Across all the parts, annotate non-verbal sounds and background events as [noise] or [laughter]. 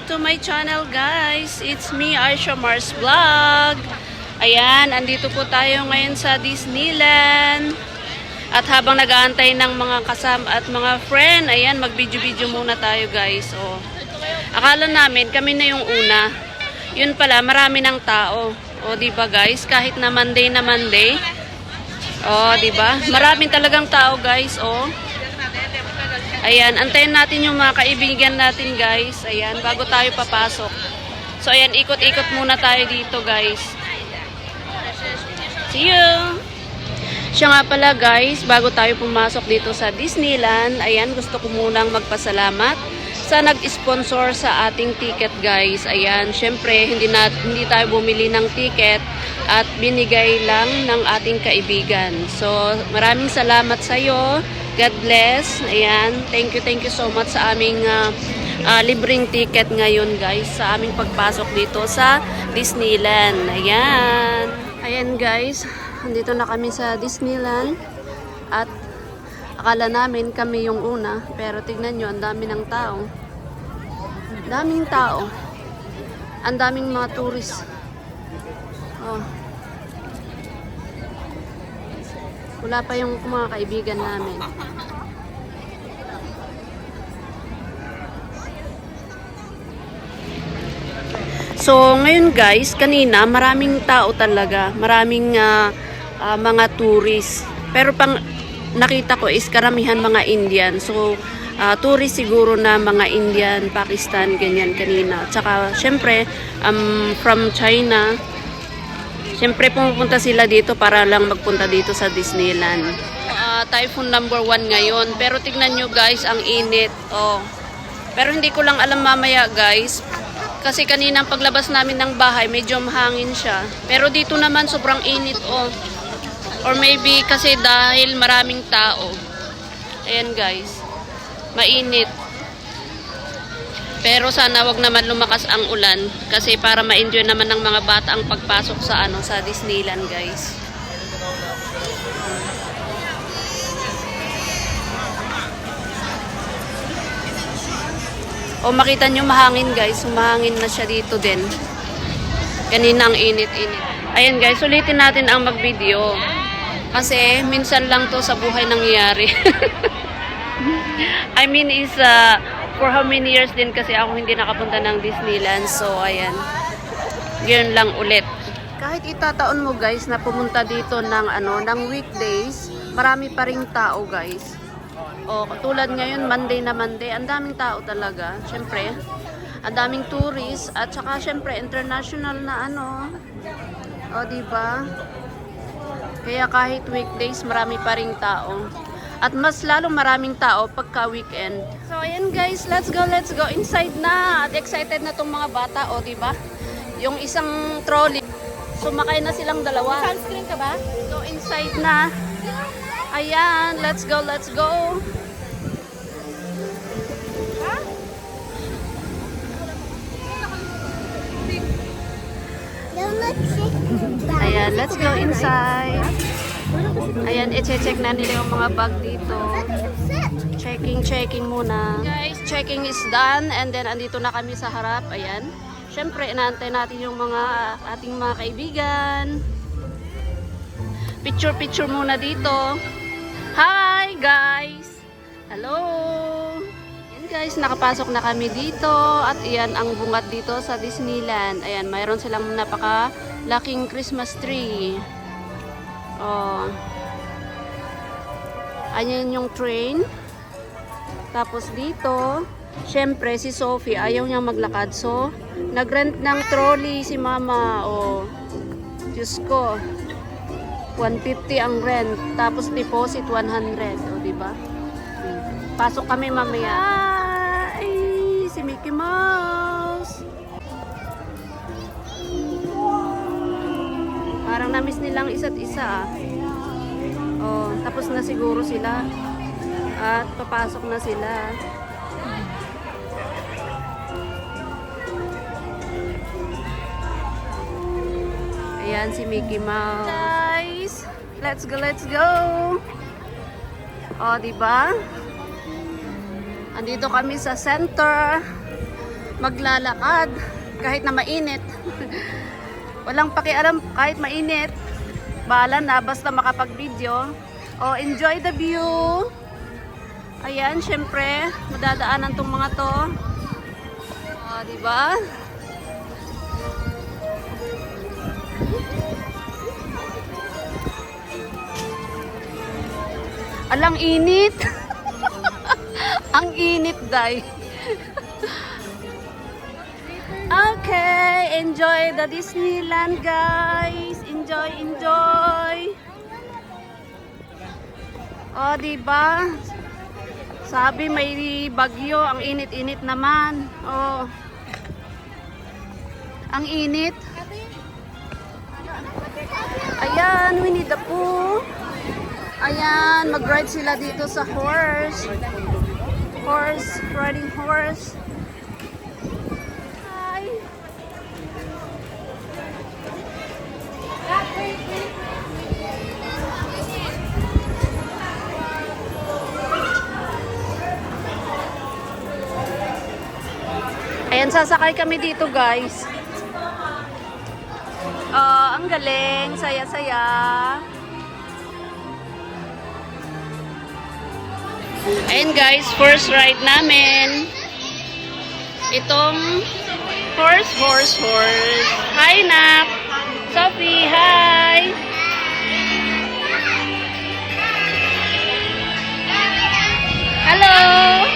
back to my channel, guys. It's me, Aisha Mars Vlog. Ayan, andito po tayo ngayon sa Disneyland. At habang nag-aantay ng mga kasama at mga friend, ayan, mag-video-video muna tayo, guys. O, akala namin, kami na yung una. Yun pala, marami ng tao. O, di ba guys? Kahit na Monday na Monday. O, di ba? Maraming talagang tao, guys. O, Ayan, antayin natin yung mga kaibigan natin guys. Ayan, bago tayo papasok. So ayan, ikot-ikot muna tayo dito guys. See you! Siya nga pala guys, bago tayo pumasok dito sa Disneyland, ayan, gusto ko munang magpasalamat sa nag-sponsor sa ating ticket guys. Ayan, syempre, hindi, na, hindi tayo bumili ng ticket at binigay lang ng ating kaibigan. So, maraming salamat sa iyo. God bless. Ayan, thank you, thank you so much sa aming ah, ah, libreng ticket ngayon guys sa aming pagpasok dito sa Disneyland. Ayan. Ayan guys, andito na kami sa Disneyland at akala namin kami yung una pero tignan nyo, ang dami ng tao. Daming tao. Ang daming mga tourist. Oh. Wala pa yung mga kaibigan namin. So, ngayon guys, kanina maraming tao talaga. Maraming ah, ah, mga tourist. Pero pang nakita ko is karamihan mga Indian. So, ah, tourist siguro na mga Indian, Pakistan, ganyan kanina. Tsaka, syempre, um, from China, Siyempre pumupunta sila dito para lang magpunta dito sa Disneyland. Ah, typhoon number one ngayon. Pero tignan nyo guys, ang init. Oh. Pero hindi ko lang alam mamaya guys. Kasi kanina paglabas namin ng bahay, medyo mahangin siya. Pero dito naman sobrang init oh. Or maybe kasi dahil maraming tao. Ayan guys. Mainit. Pero sana wag naman lumakas ang ulan kasi para ma-enjoy naman ng mga bata ang pagpasok sa ano sa Disneyland, guys. O makita nyo mahangin guys, humahangin na siya dito din. Kanina ang init-init. Ayan guys, ulitin natin ang mag-video. Kasi minsan lang to sa buhay nangyayari. [laughs] I mean is uh, for how many years din kasi ako hindi nakapunta ng Disneyland. So, ayan. Yun lang ulit. Kahit itataon mo guys na pumunta dito ng ano ng weekdays, marami pa ring tao guys. O, katulad ngayon, Monday na Monday, ang daming tao talaga. Siyempre, ang daming tourists at saka siyempre international na ano. O, di ba? Kaya kahit weekdays, marami pa ring tao. At mas lalong maraming tao pagka weekend. So ayan guys, let's go, let's go inside na. At excited na tong mga bata, o di ba? Yung isang trolley, sumakay na silang dalawa. Sunscreen ka ba? So inside na. Ayan, let's go, let's go. Ayan, let's go inside. Ayan, i-check na nila yung mga bag dito. Checking, checking muna. Guys, checking is done and then andito na kami sa harap. Ayan. Siyempre, inaantay natin yung mga ating mga kaibigan. Picture-picture muna dito. Hi, guys! Hello! Ayan guys, nakapasok na kami dito at iyan ang bungat dito sa Disneyland. Ayan, mayroon silang napaka laking Christmas tree. Oh. Ayan yung train. Tapos dito, syempre si Sophie ayaw niyang maglakad. So, nagrent ng trolley si mama. Oh. Diyos ko. 150 ang rent. Tapos deposit 100. O, di ba? Hmm. Pasok kami mamaya. Ay, si Mickey Mouse. Parang namiss nilang isa't isa ah. Oh, tapos na siguro sila. At papasok na sila. Ayan si Mickey Mouse. Guys, let's go, let's go. Oh, di ba? Andito kami sa center. Maglalakad kahit na mainit. [laughs] Walang pakialam kahit mainit. Bahala na basta makapag-video. Oh, enjoy the view. Ayan, syempre, madadaanan tong mga to. Oh, di ba? Alang init. [laughs] Ang init, day. okay, enjoy the Disneyland, guys. Enjoy, enjoy. Oh, di ba? Sabi may bagyo, ang init-init naman. Oh. Ang init. Ayan, Winnie the Pooh. Ayan, mag-ride sila dito sa horse. Horse, riding horse. Sasakay kami dito, guys. Ah, ang galing, saya-saya. Ayan guys, first ride namin. Itong horse, horse, horse. Hi, Nak! Sophie, hi! Hello!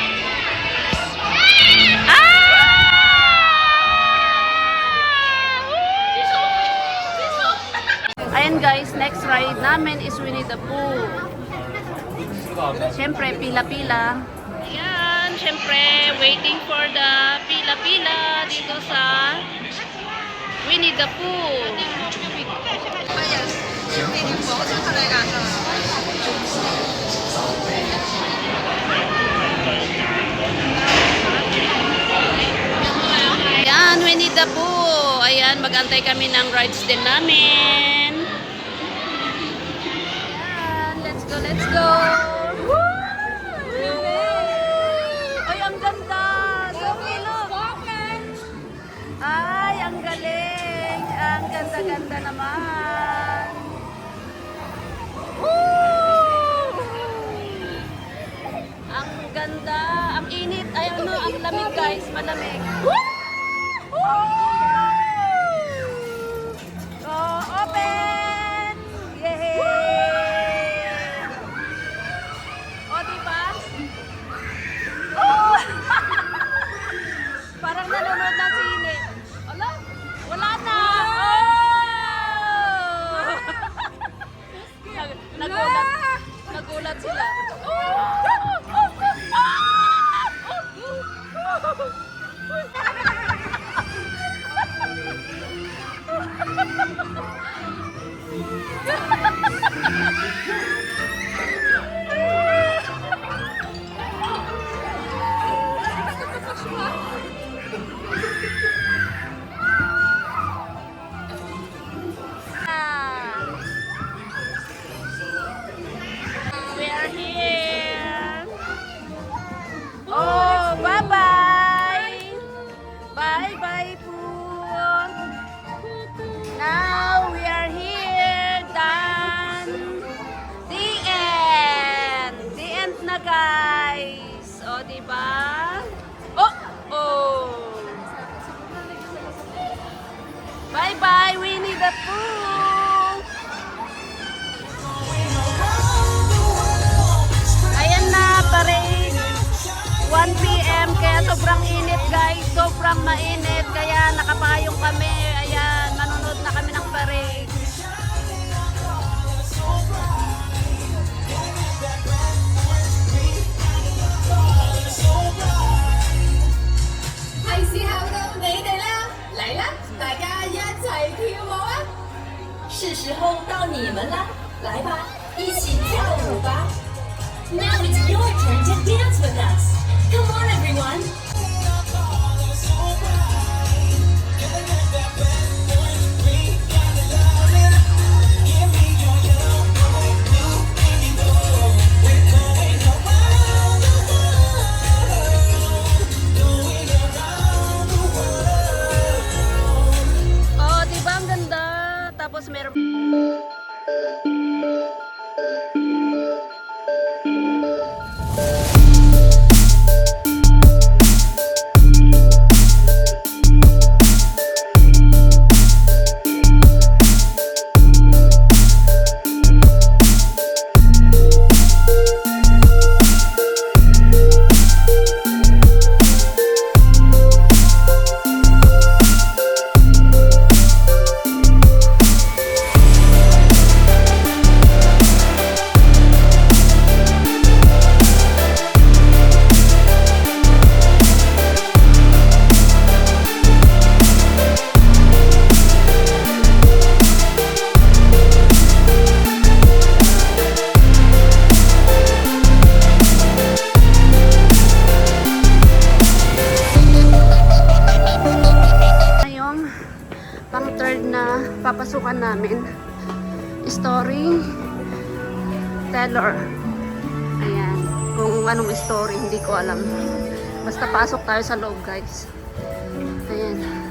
Ride namin is Winnie the Pooh. Siyempre, pila-pila. Ayan, siyempre, waiting for the pila-pila dito sa Winnie the Pooh. Ayan, Winnie the Pooh. Ayan, mag-antay kami ng rides din namin. Ayan, let's go, go. Ay, ang ganda. Sophie. Ay, ang galing. Ang ganda-ganda naman. Woo! Ang ganda. Ang init. Ay, ano, ang lamig guys. Malamig. Oh, Yeah. [laughs] Sobrang mainit. Kaya nakapayong kami. Ayan, manonood na kami ng parade. 係 kan namin. Story teller. Ayan. Kung anong story, hindi ko alam. Basta pasok tayo sa loob, guys. Ayan.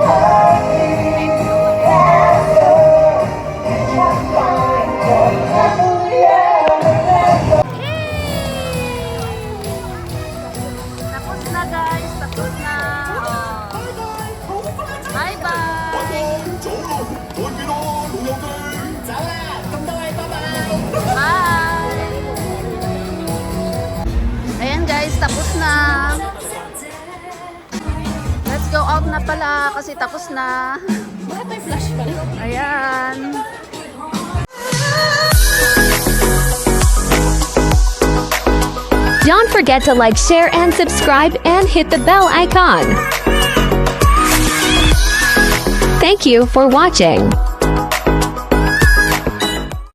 Tapos Out na pala kasi tapos na. Bakit may flash pa rin? Ayan. Don't forget to like, share, and subscribe and hit the bell icon. Thank you for watching.